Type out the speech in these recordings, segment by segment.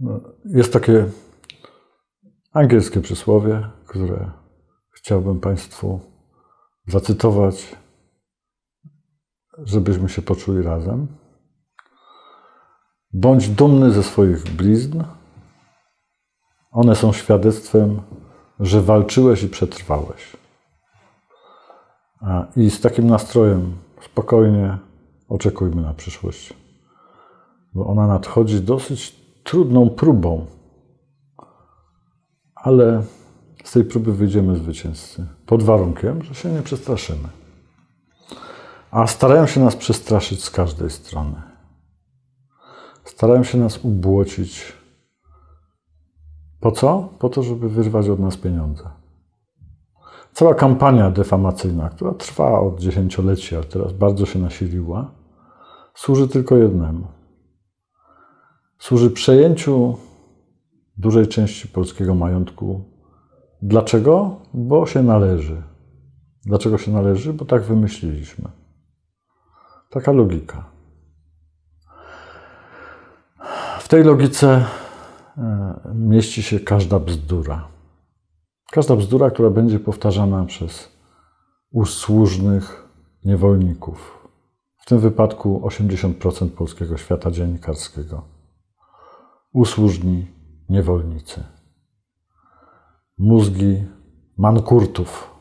No, jest takie angielskie przysłowie, które chciałbym Państwu zacytować, żebyśmy się poczuli razem. Bądź dumny ze swoich blizn. One są świadectwem, że walczyłeś i przetrwałeś. I z takim nastrojem spokojnie oczekujmy na przyszłość, bo ona nadchodzi dosyć trudną próbą, ale z tej próby wyjdziemy zwycięzcy, pod warunkiem, że się nie przestraszymy. A starają się nas przestraszyć z każdej strony. Starają się nas ubłocić. Po co? Po to, żeby wyrwać od nas pieniądze. Cała kampania defamacyjna, która trwa od dziesięcioleci, a teraz bardzo się nasiliła, służy tylko jednemu. Służy przejęciu dużej części polskiego majątku. Dlaczego? Bo się należy. Dlaczego się należy? Bo tak wymyśliliśmy. Taka logika. W tej logice e, mieści się każda bzdura. Każda bzdura, która będzie powtarzana przez usłużnych niewolników. W tym wypadku 80% polskiego świata dziennikarskiego. Usłużni niewolnicy. Mózgi mankurtów.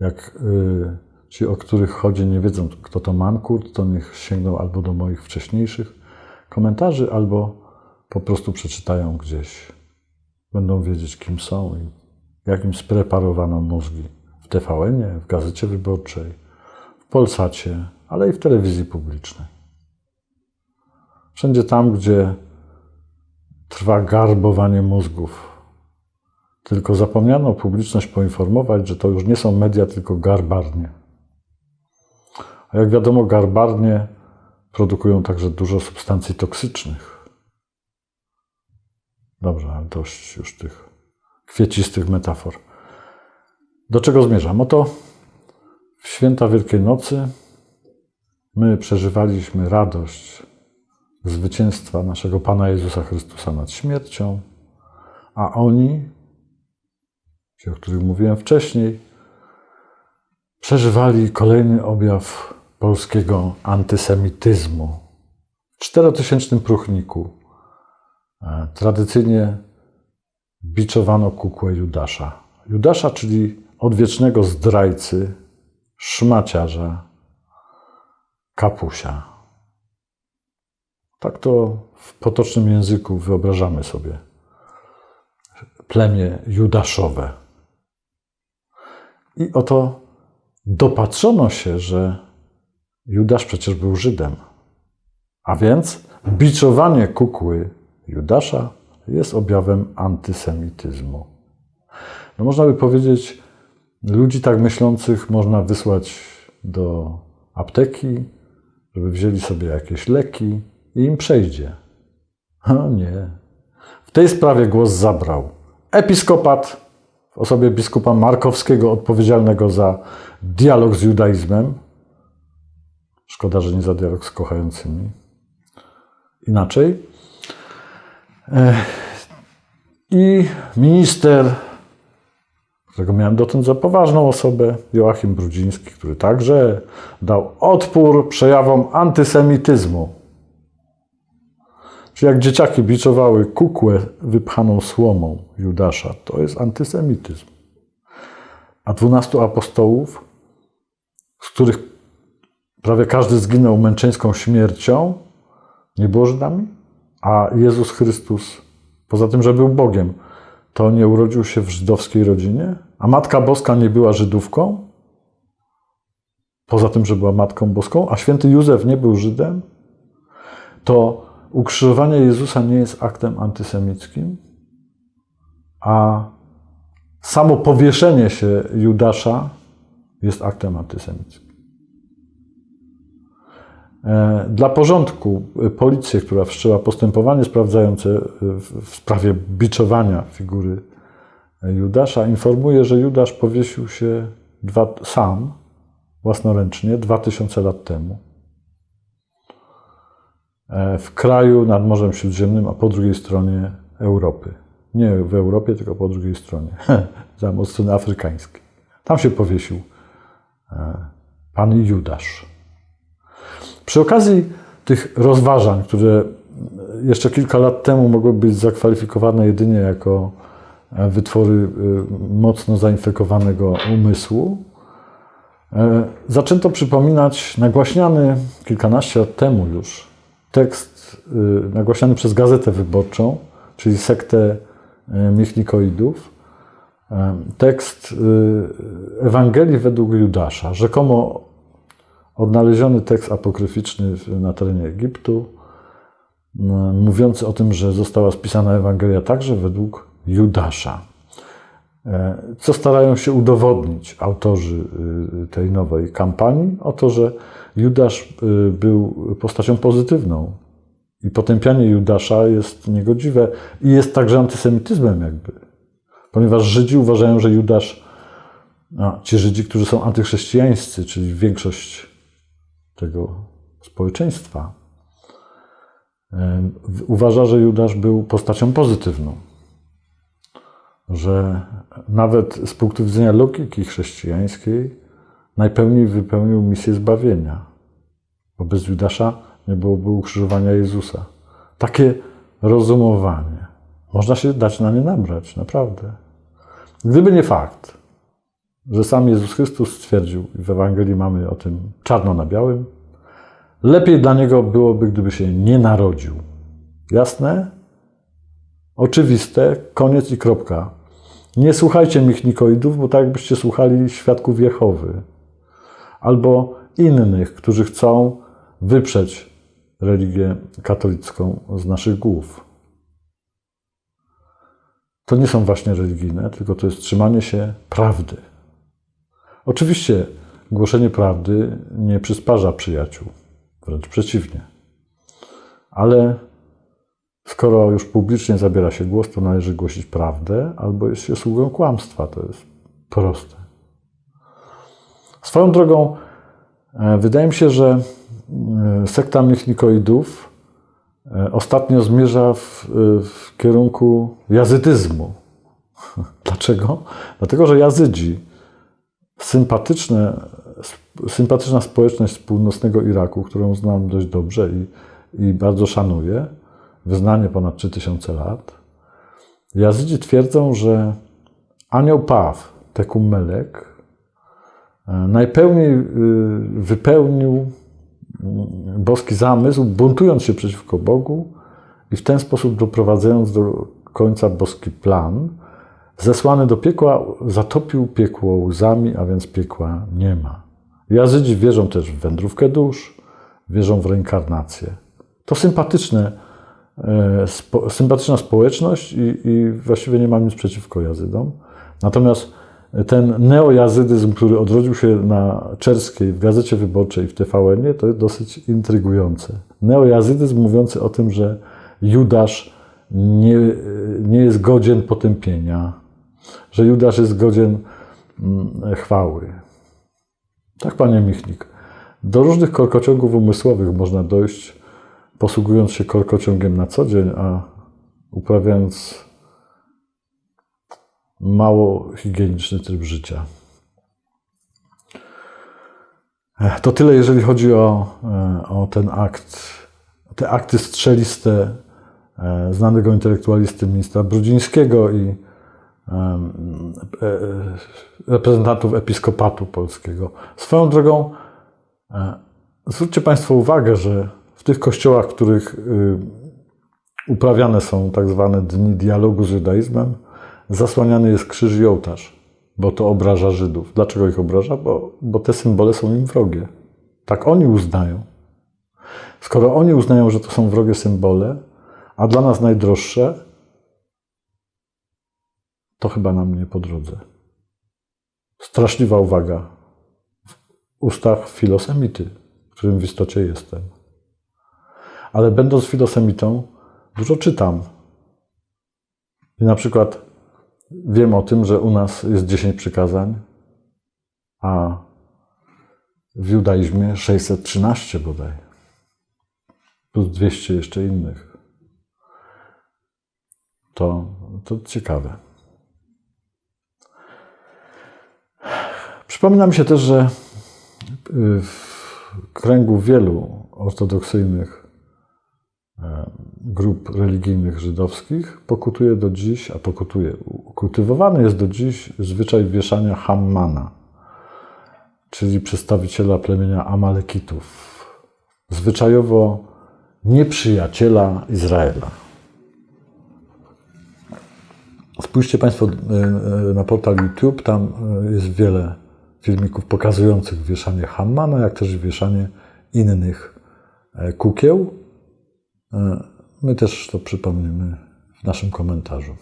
Jak y, ci, o których chodzi, nie wiedzą, kto to mankurt, to niech sięgną albo do moich wcześniejszych komentarzy, albo po prostu przeczytają gdzieś będą wiedzieć, kim są i jak im spreparowano mózgi w tvn w Gazecie Wyborczej, w Polsacie, ale i w telewizji publicznej. Wszędzie tam, gdzie trwa garbowanie mózgów. Tylko zapomniano publiczność poinformować, że to już nie są media, tylko garbarnie. A jak wiadomo, garbarnie produkują także dużo substancji toksycznych. Dobrze, dość już tych kwiecistych metafor. Do czego zmierzam? Oto w święta Wielkiej Nocy my przeżywaliśmy radość zwycięstwa naszego Pana Jezusa Chrystusa nad śmiercią, a oni, ci, o których mówiłem wcześniej, przeżywali kolejny objaw polskiego antysemityzmu. W czterotysięcznym próchniku E, tradycyjnie biczowano kukłę Judasza. Judasza, czyli odwiecznego zdrajcy, szmaciarza, kapusia. Tak to w potocznym języku wyobrażamy sobie. Plemię judaszowe. I oto dopatrzono się, że Judasz przecież był Żydem. A więc biczowanie kukły Judasza jest objawem antysemityzmu. No można by powiedzieć, ludzi tak myślących można wysłać do apteki, żeby wzięli sobie jakieś leki i im przejdzie. O nie. W tej sprawie głos zabrał episkopat w osobie biskupa Markowskiego, odpowiedzialnego za dialog z judaizmem. Szkoda, że nie za dialog z kochającymi. Inaczej, i minister, którego miałem dotąd za poważną osobę, Joachim Brudziński, który także dał odpór przejawom antysemityzmu. Czyli jak dzieciaki biczowały kukłę wypchaną słomą Judasza, to jest antysemityzm. A dwunastu apostołów, z których prawie każdy zginął męczeńską śmiercią, nie było Żydami? A Jezus Chrystus, poza tym, że był Bogiem, to nie urodził się w żydowskiej rodzinie? A Matka Boska nie była Żydówką? Poza tym, że była Matką Boską, a święty Józef nie był Żydem? To ukrzyżowanie Jezusa nie jest aktem antysemickim, a samo powieszenie się Judasza jest aktem antysemickim. E, dla porządku e, policję, która wszczęła postępowanie sprawdzające e, w sprawie biczowania figury Judasza, informuje, że Judasz powiesił się dwa, sam, własnoręcznie, dwa tysiące lat temu. E, w kraju nad Morzem Śródziemnym, a po drugiej stronie Europy. Nie w Europie, tylko po drugiej stronie, tam od strony afrykańskiej. Tam się powiesił e, pan Judasz. Przy okazji tych rozważań, które jeszcze kilka lat temu mogły być zakwalifikowane jedynie jako e, wytwory mocno zainfekowanego umysłu, zaczęto przypominać nagłaśniany kilkanaście lat temu już tekst nagłaśniany przez Gazetę Wyborczą, czyli sektę Michnikoidów, tekst Ewangelii według Judasza, rzekomo odnaleziony tekst apokryficzny na terenie Egiptu, mówiący o tym, że została spisana Ewangelia także według Judasza. E, co starają się udowodnić autorzy y, tej nowej kampanii? Oto, że Judasz y, był postacią pozytywną i potępianie Judasza jest niegodziwe i jest także antysemityzmem jakby. Ponieważ Żydzi uważają, że Judasz, a ci Żydzi, którzy są antychrześcijańscy, czyli większość tego społeczeństwa, uważa, że Judasz był postacią pozytywną. Że nawet z punktu widzenia logiki chrześcijańskiej najpełniej wypełnił misję zbawienia. Bo bez Judasza nie byłoby ukrzyżowania Jezusa. Takie rozumowanie. Można się dać na nie nabrać, naprawdę. Gdyby nie fakt, że sam Jezus Chrystus stwierdził, i w Ewangelii mamy o tym czarno na białym, Lepiej dla niego byłoby, gdyby się nie narodził. Jasne? Oczywiste, koniec i kropka. Nie słuchajcie michnikoidów, bo tak jakbyście słuchali świadków Jehowy albo innych, którzy chcą wyprzeć religię katolicką z naszych głów. To nie są właśnie religijne, tylko to jest trzymanie się prawdy. Oczywiście głoszenie prawdy nie przysparza przyjaciół. Wręcz przeciwnie. Ale skoro już publicznie zabiera się głos, to należy głosić prawdę, albo jest się sługą kłamstwa. To jest proste. Swoją drogą, e, wydaje mi się, że e, sekta michnikoidów e, ostatnio zmierza w, w kierunku jazydyzmu. Dlaczego? Dlatego, że jazydzi, sympatyczne sympatyczna społeczność z północnego Iraku, którą znam dość dobrze i, i bardzo szanuję, wyznanie ponad 3000 lat. Jazydzi twierdzą, że anioł Paw, Tekum Melek, e, najpełniej y, wypełnił mm, boski zamysł, buntując się przeciwko Bogu i w ten sposób doprowadzając do końca boski plan, zesłany do piekła, zatopił piekło łzami, a więc piekła nie ma. Jazydzi wierzą też w wędrówkę dusz, wierzą w reinkarnację. To sympatyczne, e, spo, sympatyczna społeczność i, i, właściwie nie mam nic przeciwko jazydom. Natomiast ten neojazydyzm, który odrodził się na Czerskiej, w Gazecie Wyborczej, w TVN-ie, to jest dosyć intrygujące. Neojazydyzm mówiący o tym, że Judasz nie, nie jest godzien potępienia, że Judasz jest godzien mm, chwały. Tak, panie Michnik. Do różnych korkociągów umysłowych można dojść, posługując się korkociągiem na co dzień, a uprawiając mało higieniczny tryb życia. To tyle, jeżeli chodzi o, e, o ten akt, te akty strzeliste e, znanego intelektualisty ministra Brudzińskiego i E, reprezentantów episkopatu polskiego. Swoją drogą, zwróćcie Państwo uwagę, że w tych kościołach, w których y, uprawiane są tak zwane dni dialogu z judaizmem, zasłaniany jest krzyż i ołtarz, bo to obraża Żydów. Dlaczego ich obraża? Bo, bo te symbole są im wrogie. Tak oni uznają. Skoro oni uznają, że to są wrogie symbole, a dla nas najdroższe, to chyba nam nie po drodze. Straszliwa uwaga w ustach filosemity, którym w istocie jestem. Ale będąc filosemitą, dużo czytam. I na przykład wiem o tym, że u nas jest 10 przykazań, a w judaizmie 613 bodaj. plus 200 jeszcze innych. To, to ciekawe. Przypomina mi się też, że w kręgu wielu ortodoksyjnych grup religijnych żydowskich pokutuje do dziś, a pokutuje, kultywowany jest do dziś zwyczaj wieszania Hammana, czyli przedstawiciela plemienia Amalekitów, zwyczajowo nieprzyjaciela Izraela. Spójrzcie Państwo e, e, na portal YouTube, tam jest wiele filmików pokazujących wieszanie Hammana, jak też wieszanie innych kukieł. My też to przypomnimy w naszym komentarzu.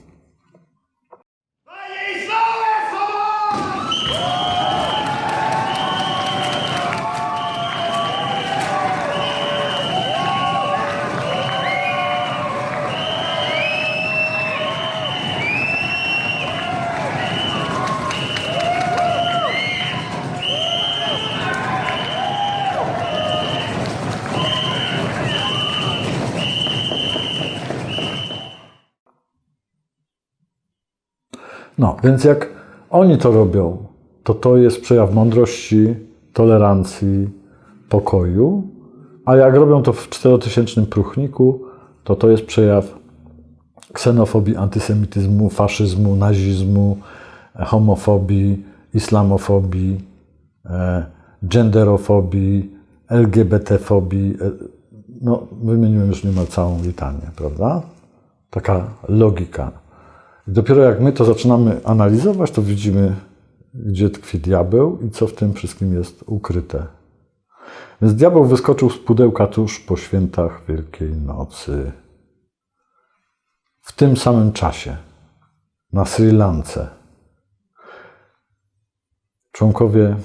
No, więc jak oni to robią, to to jest przejaw mądrości, tolerancji, pokoju, a jak robią to w czterotysięcznym próchniku, to to jest przejaw ksenofobii, antysemityzmu, faszyzmu, nazizmu, homofobii, islamofobii, e, genderofobii, LGBT-fobii. E, no, wymieniłem już niemal całą litanię, prawda? Taka logika. Dopiero jak my to zaczynamy analizować, to widzimy, gdzie tkwi diabeł i co w tym wszystkim jest ukryte. Więc diabeł wyskoczył z pudełka tuż po świętach Wielkiej Nocy. W tym samym czasie na Sri Lance członkowie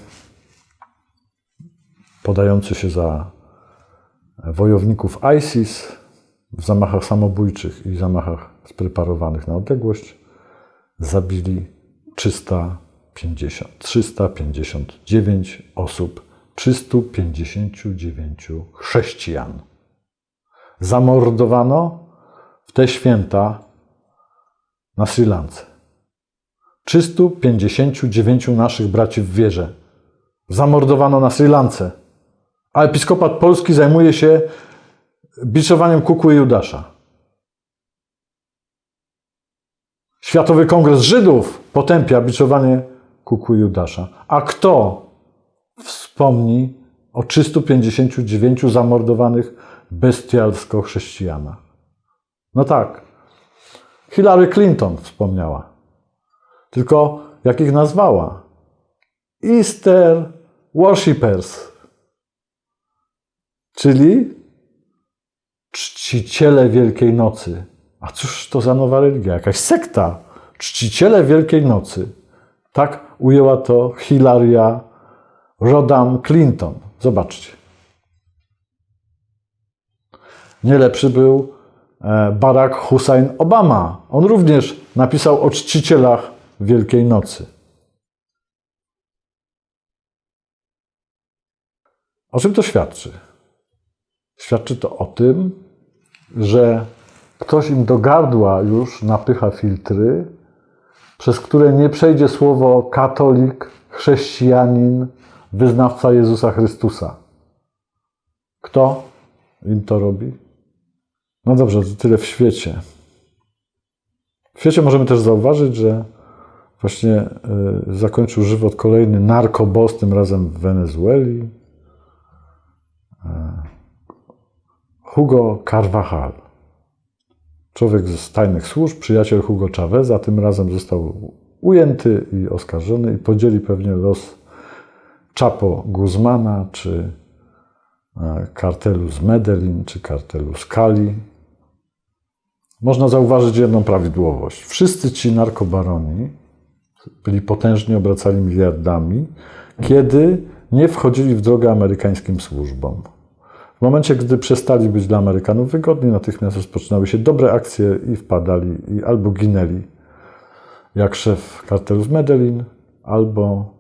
podający się za wojowników ISIS w zamachach samobójczych i zamachach spreparowanych na odległość zabili 350, 359 osób, 359 chrześcijan. Zamordowano w te święta na Sri Lance. 359 naszych braci w wierze zamordowano na Sri Lance. A episkopat polski zajmuje się biczowaniem kukły Judasza. Światowy Kongres Żydów potępia biczowanie kukły Judasza. A kto wspomni o 359 zamordowanych bestialsko chrześcijanach? No tak, Hillary Clinton wspomniała. Tylko jak ich nazwała? Easter Worshippers. Czyli czciciele Wielkiej Nocy. A cóż to za nowa religia? Jakaś sekta. Czciciele Wielkiej Nocy. Tak ujęła to Hilaria Rodham Clinton. Zobaczcie. Nie lepszy był e, Barack Hussein Obama. On również napisał o czcicielach Wielkiej Nocy. O czym to świadczy? Świadczy to o tym, że ktoś im do gardła już napycha filtry, przez które nie przejdzie słowo katolik, chrześcijanin, wyznawca Jezusa Chrystusa. Kto im to robi? No dobrze, to tyle w świecie. W świecie możemy też zauważyć, że właśnie y, zakończył żywot kolejny narkobos, tym razem w Wenezueli. Hugo Carvajal. Człowiek z tajnych służb, przyjaciel Hugo Chaveza, tym razem został ujęty i oskarżony i podzieli pewnie los Chapo Guzmana, czy e, kartelu z Medellin, czy kartelu z Cali. Można zauważyć jedną prawidłowość. Wszyscy ci narkobaroni byli potężnie, obracali miliardami, kiedy nie wchodzili w drogę amerykańskim służbom. W momencie, gdy przestali być dla Amerykanów wygodni, natychmiast rozpoczynały się dobre akcje i wpadali i albo ginęli jak szef kartelu z Medellin, albo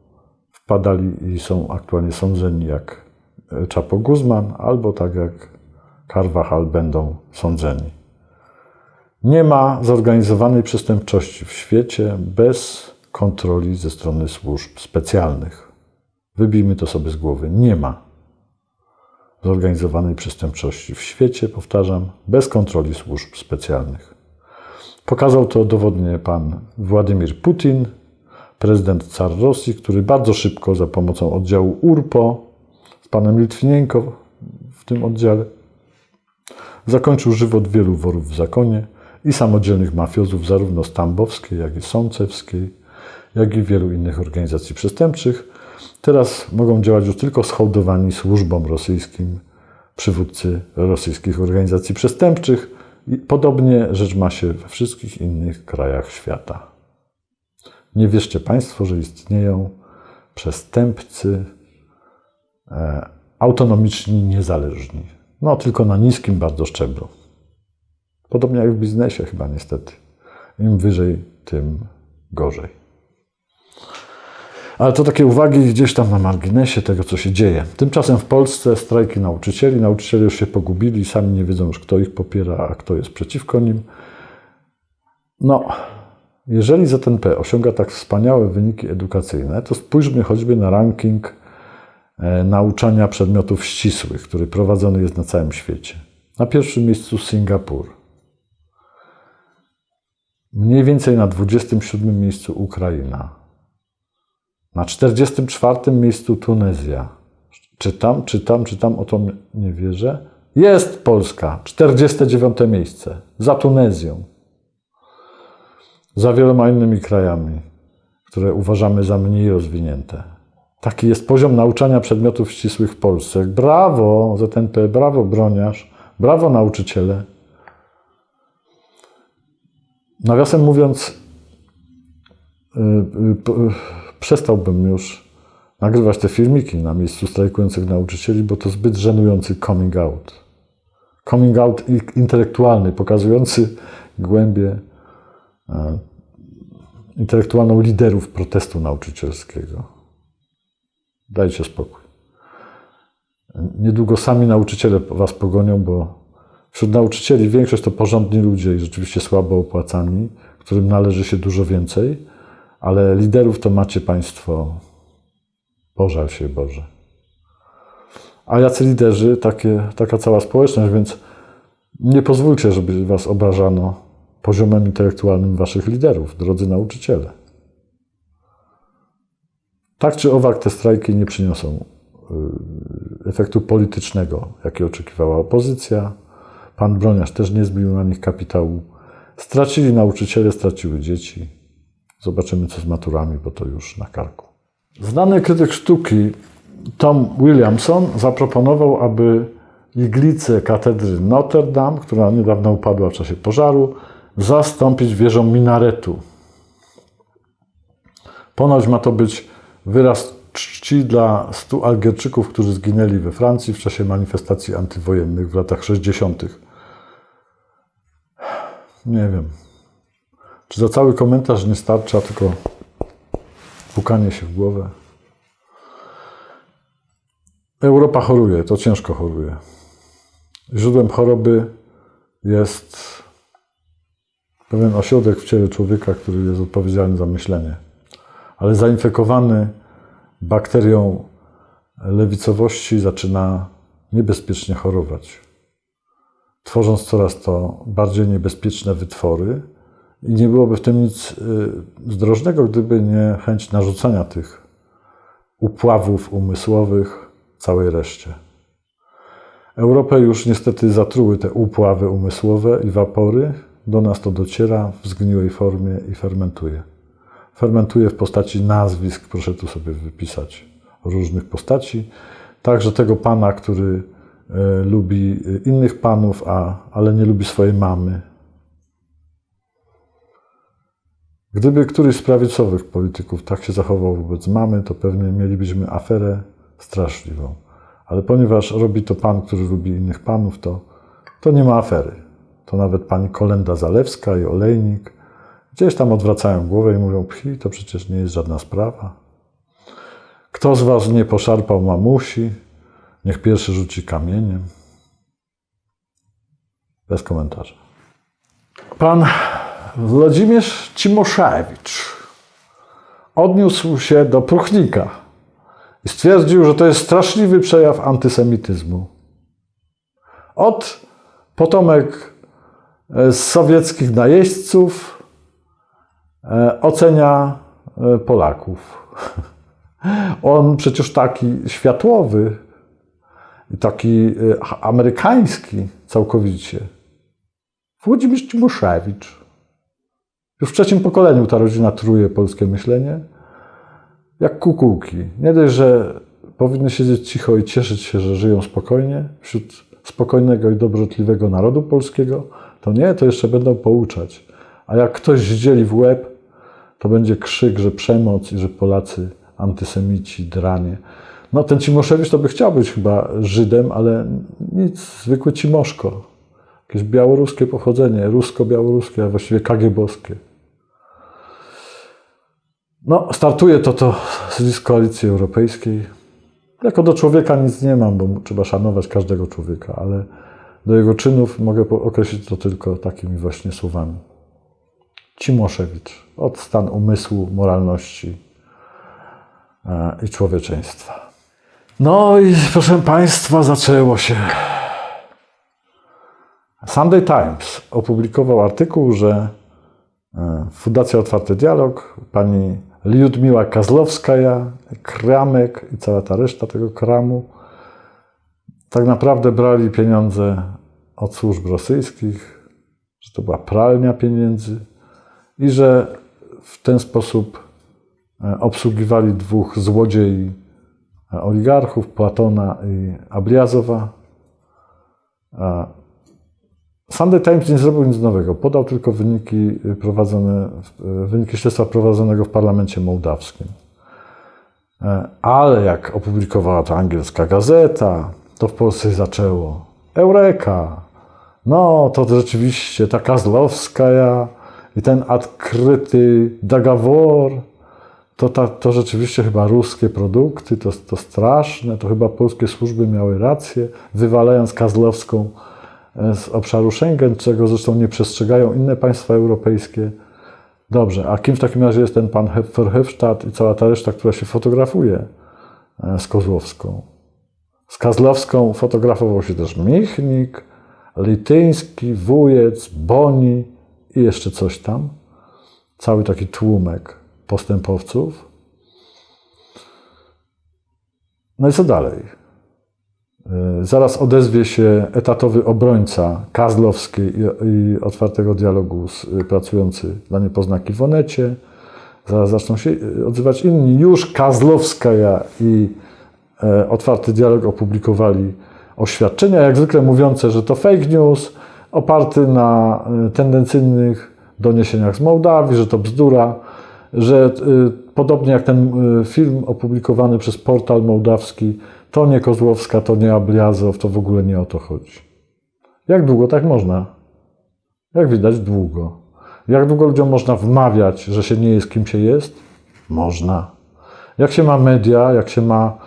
wpadali i są aktualnie sądzeni jak Chapo Guzman, albo tak jak Carvajal będą sądzeni. Nie ma zorganizowanej przestępczości w świecie bez kontroli ze strony służb specjalnych. Wybijmy to sobie z głowy. Nie ma zorganizowanej przestępczości w świecie, powtarzam, bez kontroli służb specjalnych. Pokazał to dowodnie pan Władimir Putin, prezydent car Rosji, który bardzo szybko za pomocą oddziału URPO z panem Litwinienko w tym oddziale zakończył żywot wielu worów w zakonie i samodzielnych mafiozów zarówno z Tambowskiej, jak i Sącewskiej, jak i wielu innych organizacji przestępczych. Teraz mogą działać już tylko schołdowani służbom rosyjskim przywódcy rosyjskich organizacji przestępczych i podobnie rzecz ma się we wszystkich innych krajach świata. Nie wierzcie Państwo, że istnieją przestępcy e, autonomiczni, niezależni. No, tylko na niskim bardzo szczeblu. Podobnie jak w biznesie chyba niestety. Im wyżej, tym gorzej. Ale to takie uwagi gdzieś tam na marginesie tego, co się dzieje. Tymczasem w Polsce strajki nauczycieli. Nauczyciele już się pogubili, sami nie wiedzą już, kto ich popiera, a kto jest przeciwko nim. No, jeżeli ZNP osiąga tak wspaniałe wyniki edukacyjne, to spójrzmy choćby na ranking e, nauczania przedmiotów ścisłych, który prowadzony jest na całym świecie. Na pierwszym miejscu Singapur. Mniej więcej na 27 miejscu Ukraina. Na 44 miejscu Tunezja. Czytam, czytam, czytam, o to nie wierzę. Jest Polska, 49 miejsce, za Tunezją. Za wieloma innymi krajami, które uważamy za mniej rozwinięte. Taki jest poziom nauczania przedmiotów ścisłych w Polsce. Brawo ZNP, brawo broniarz, brawo nauczyciele. Nawiasem mówiąc, yy, yy, przestałbym już nagrywać te filmiki na miejscu strajkujących nauczycieli, bo to zbyt żenujący coming out. Coming out intelektualny, pokazujący głębię e, intelektualną liderów protestu nauczycielskiego. Dajcie spokój. Niedługo sami nauczyciele was pogonią, bo wśród nauczycieli większość to porządni ludzie i rzeczywiście słabo opłacani, którym należy się dużo więcej ale liderów to macie Państwo, pożal się Boże. A jacy liderzy, takie, taka cała społeczność, więc nie pozwólcie, żeby Was obrażano poziomem intelektualnym Waszych liderów, drodzy nauczyciele. Tak czy owak te strajki nie przyniosą y, efektu politycznego, jaki oczekiwała opozycja. Pan Broniarz też nie zbił na nich kapitału. Stracili nauczyciele, straciły dzieci. Zobaczymy, co z maturami, bo to już na karku. Znany krytyk sztuki Tom Williamson zaproponował, aby iglicę katedry Notre Dame, która niedawno upadła w czasie pożaru, zastąpić wieżą minaretu. Ponoć ma to być wyraz czci dla stu Algierczyków, którzy zginęli we Francji w czasie manifestacji antywojennych w latach 60. Nie wiem. Czy za cały komentarz nie starcza, tylko pukanie się w głowę? Europa choruje, to ciężko choruje. Źródłem choroby jest pewien ośrodek w ciele człowieka, który jest odpowiedzialny za myślenie. Ale zainfekowany bakterią lewicowości zaczyna niebezpiecznie chorować, tworząc coraz to bardziej niebezpieczne wytwory, nie byłoby w tym nic y, zdrożnego, gdyby nie chęć narzucania tych upławów umysłowych całej reszcie. Europę już niestety zatruły te upławy umysłowe i wapory. Do nas to dociera w zgniłej formie i fermentuje. Fermentuje w postaci nazwisk, proszę tu sobie wypisać, różnych postaci. Także tego pana, który y, lubi innych panów, a, ale nie lubi swojej mamy, Gdyby któryś z prawicowych polityków tak się zachował wobec mamy, to pewnie mielibyśmy aferę straszliwą. Ale ponieważ robi to pan, który lubi innych panów, to, to nie ma afery. To nawet pani Kolenda Zalewska i Olejnik gdzieś tam odwracają głowę i mówią, pchi, to przecież nie jest żadna sprawa. Kto z was nie poszarpał mamusi, niech pierwszy rzuci kamieniem. Bez komentarza. Pan Włodzimierz Cimoszewicz odniósł się do Pruchnika i stwierdził, że to jest straszliwy przejaw antysemityzmu. Od potomek e, sowieckich najeźdźców e, ocenia e, Polaków. On przecież taki światłowy taki amerykański całkowicie. Włodzimierz Cimoszewicz. Już w trzecim pokoleniu ta rodzina truje polskie myślenie. Jak kukułki. Nie dość, że powinny siedzieć cicho i cieszyć się, że żyją spokojnie wśród spokojnego i dobrotliwego narodu polskiego, to nie, to jeszcze będą pouczać. A jak ktoś zdzieli w łeb, to będzie krzyk, że przemoc i że Polacy antysemici, dranie. No ten Cimoszewicz to by chciał być chyba Żydem, ale nic, zwykły Cimoszko. Jakieś białoruskie pochodzenie, rusko-białoruskie, a właściwie kagiebowskie. No, startuje to to z Koalicji Europejskiej. Jako do człowieka nic nie mam, bo trzeba szanować każdego człowieka, ale do jego czynów mogę określić to tylko takimi właśnie słowami. Cimoszewicz, od stan umysłu, moralności e, i człowieczeństwa. No i proszę Państwa, zaczęło się. Sunday Times opublikował artykuł, że e, Fundacja Otwarty Dialog, pani Liudmiła Kazlowskaja, Kramek i cała ta reszta tego kramu tak naprawdę brali pieniądze od służb rosyjskich, że to była pralnia pieniędzy i że w ten sposób e, obsługiwali dwóch złodziei e, oligarchów, Platona i Abliazowa. Sunday Times nie zrobił nic nowego. Podał tylko wyniki, prowadzone, wyniki śledztwa prowadzonego w parlamencie mołdawskim. E, ale jak opublikowała to angielska gazeta, to w Polsce zaczęło. Eureka! No, to rzeczywiście ta Kazlowska i ten odkryty Dagawor, to, ta, to rzeczywiście chyba ruskie produkty, to, to straszne, to chyba polskie służby miały rację, wywalając Kazlowską z obszaru Schengen, czego zresztą nie przestrzegają inne państwa europejskie. Dobrze, a kim w takim razie jest ten pan Verhofstadt i cała ta reszta, która się fotografuje e, z Kozłowską? Z Kazlowską fotografował się też Michnik, Lityński, Wujec, Boni i jeszcze coś tam. Cały taki tłumek postępowców. No i co dalej? E, zaraz odezwie się etatowy obrońca Kazlowskiej i, otwartego dialogu z, y, pracujący dla niepoznaki w Onecie. Zaraz zaczną się y, odzywać inni. Już Kazlowska i e, otwarty dialog opublikowali oświadczenia, jak zwykle mówiące, że to fake news, oparty na tendencyjnych doniesieniach z Mołdawii, że to bzdura, że podobnie jak ten film opublikowany przez portal mołdawski, to nie Kozłowska, to nie Abliazow, to w ogóle nie o to chodzi. Jak długo tak można? Jak widać, długo. Jak długo ludziom można wmawiać, że się nie jest kim się jest? Można. Jak się ma media, jak się ma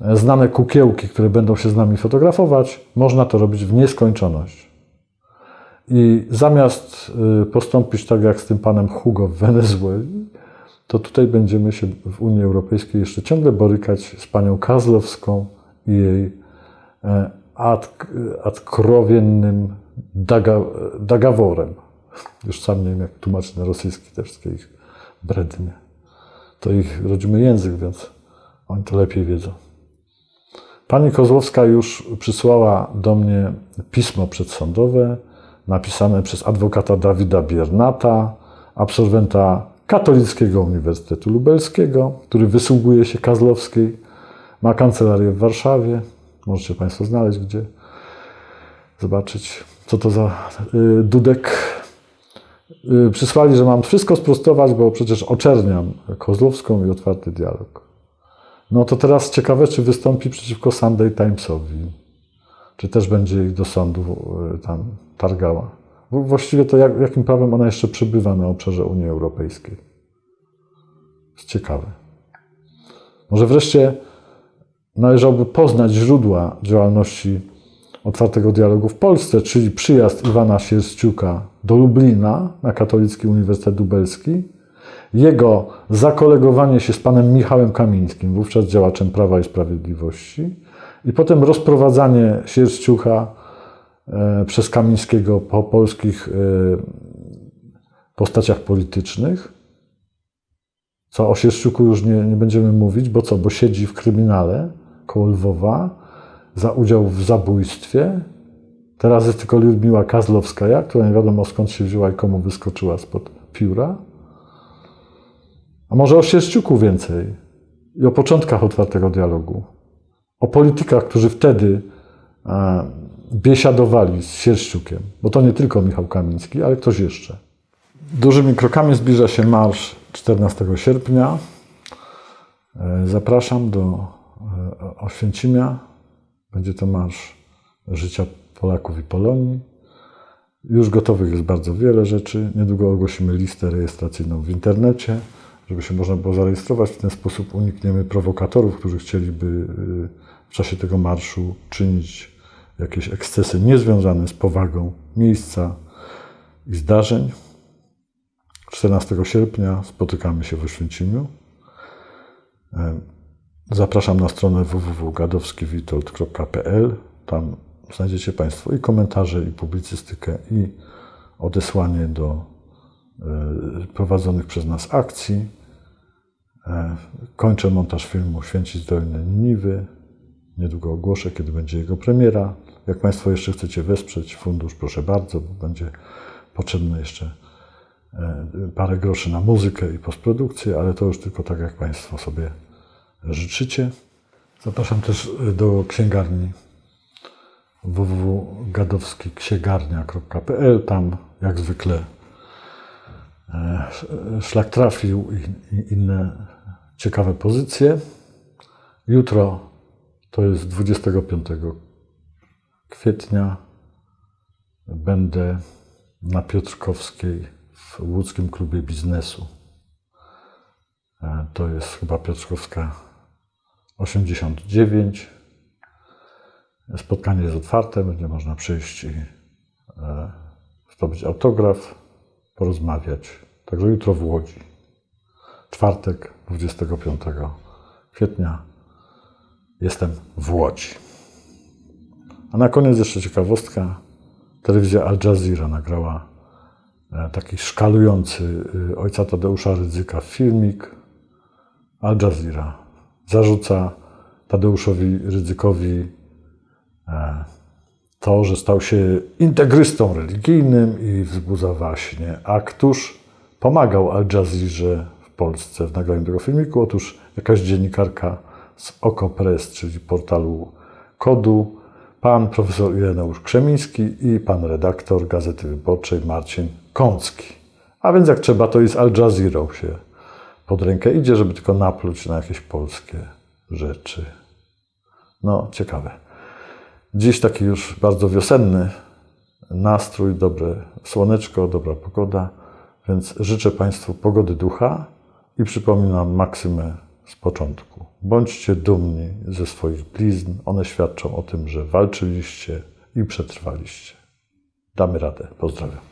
e, znane kukiełki, które będą się z nami fotografować, można to robić w nieskończoność. I zamiast e, postąpić tak jak z tym panem Hugo w Wenezueli, to tutaj będziemy się w Unii Europejskiej jeszcze ciągle borykać z panią Kazlowską i jej e, ad, adkrowiennym daga, dagaworem. Już sam nie wiem, jak tłumaczyć na rosyjski te wszystkie ich brednie. To ich rodzimy język, więc oni to lepiej wiedzą. Pani Kozłowska już przysłała do mnie pismo przedsądowe napisane przez adwokata Dawida Biernata, absolwenta Katolickiego Uniwersytetu Lubelskiego, który wysługuje się Kazlowskiej, ma kancelarię w Warszawie. Możecie Państwo znaleźć, gdzie zobaczyć, co to za y, dudek. Y, przysłali, że mam wszystko sprostować, bo przecież oczerniam Kozłowską i otwarty dialog. No to teraz ciekawe, czy wystąpi przeciwko Sunday Timesowi, czy też będzie ich do sądu y, tam targała. Właściwie to jak, jakim prawem ona jeszcze przebywa na obszarze Unii Europejskiej? Jest ciekawe. Może wreszcie należałoby poznać źródła działalności otwartego dialogu w Polsce, czyli przyjazd Iwana Sierściuka do Lublina na Katolicki Uniwersytet Lubelski, jego zakolegowanie się z panem Michałem Kamińskim, wówczas działaczem Prawa i Sprawiedliwości, i potem rozprowadzanie Sierściucha przez Kamińskiego po polskich e, postaciach politycznych. Co o Sierściuku już nie, nie będziemy mówić, bo co? Bo siedzi w kryminale koło Lwowa za udział w zabójstwie. Teraz jest tylko Ludmiła Kazlowskaja, która nie wiadomo skąd się wzięła i komu wyskoczyła spod pióra. A może o Sierściuku więcej i o początkach otwartego dialogu. O politykach, którzy wtedy e, biesiadowali z Sierściukiem. Bo to nie tylko Michał Kamiński, ale ktoś jeszcze. Dużymi krokami zbliża się marsz 14 sierpnia. E, Zapraszam do e, Oświęcimia. Będzie to marsz życia Polaków i Polonii. Już gotowych jest bardzo wiele rzeczy. Niedługo ogłosimy listę rejestracyjną w internecie, żeby się można było zarejestrować. W ten sposób unikniemy prowokatorów, którzy chcieliby y, w czasie tego marszu czynić jakieś ekscesy niezwiązane z powagą miejsca i zdarzeń. 14 sierpnia spotykamy się w Oświęcimiu. Zapraszam na stronę www.gadowskiwitold.pl. Tam znajdziecie Państwo i komentarze, i publicystykę, i odesłanie do e, prowadzonych przez nas akcji. E, Kończę montaż filmu Święcić Dolne Niniwy. Niedługo ogłoszę, kiedy będzie jego premiera. Jak Państwo jeszcze chcecie wesprzeć fundusz, proszę bardzo, bo będzie potrzebne jeszcze e, parę groszy na muzykę i postprodukcję, ale to już tylko tak, jak Państwo sobie życzycie. Zapraszam też do księgarni www.gadowskiksiegarnia.pl. Tam jak zwykle e, szlak trafił i inne ciekawe pozycje. Jutro to jest 25 kwietnia. Będę na Piotrkowskiej w Łódzkim Klubie Biznesu. E, To jest chyba Piotrkowska 89. Spotkanie jest otwarte, będzie można przyjść i e, zdobyć autograf, porozmawiać. Także jutro w Łodzi. Czwartek, 25 kwietnia, jestem w Łodzi. A na koniec jeszcze ciekawostka. Telewizja Al Jazeera nagrała e, taki szkalujący y, ojca Tadeusza Rydzyka filmik. Al Jazeera zarzuca Tadeuszowi Rydzykowi e, to, że stał się integrystą religijnym i wzbudza waśnie. A któż pomagał Al Jazeerze w Polsce w nagraniu tego filmiku? Otóż jakaś dziennikarka z Oko Press, czyli portalu Kodu, pan profesor Ireneusz Krzemiński i pan redaktor Gazety Wyborczej Marcin Kącki. A więc jak trzeba, to i z Al Jazeera się pod rękę idzie, żeby tylko napluć na jakieś polskie rzeczy. No, ciekawe. Dziś taki już bardzo wiosenny nastrój, dobre słoneczko, dobra pogoda, więc życzę Państwu pogody ducha i przypominam maksymę z początku. Bądźcie dumni ze swoich blizn, one świadczą o tym, że walczyliście i przetrwaliście. Damy radę. Pozdrawiam.